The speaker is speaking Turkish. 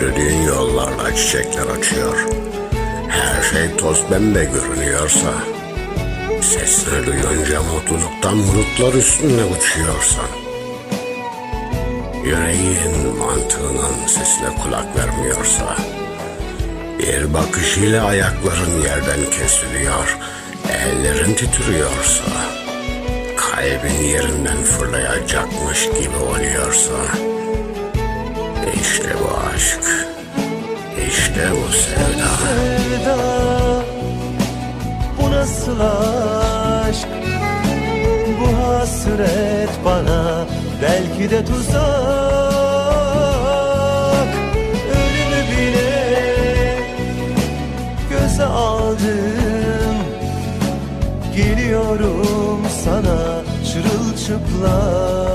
Yürüdüğün yollarda çiçekler açıyor. Her şey toz pembe görünüyorsa, sesini duyunca mutluluktan bulutlar üstünde uçuyorsan, yüreğin mantığının sesine kulak vermiyorsa, bir bakışıyla ayakların yerden kesiliyor, ellerin titriyorsa, kalbin yerinden fırlayacakmış gibi oluyorsa, işte bu aşk, işte bu sevda. sevda Bu nasıl aşk? Bu hasret bana Belki de tuzak. Ölümü bile Göze aldım. Geliyorum sana Çırılçıplak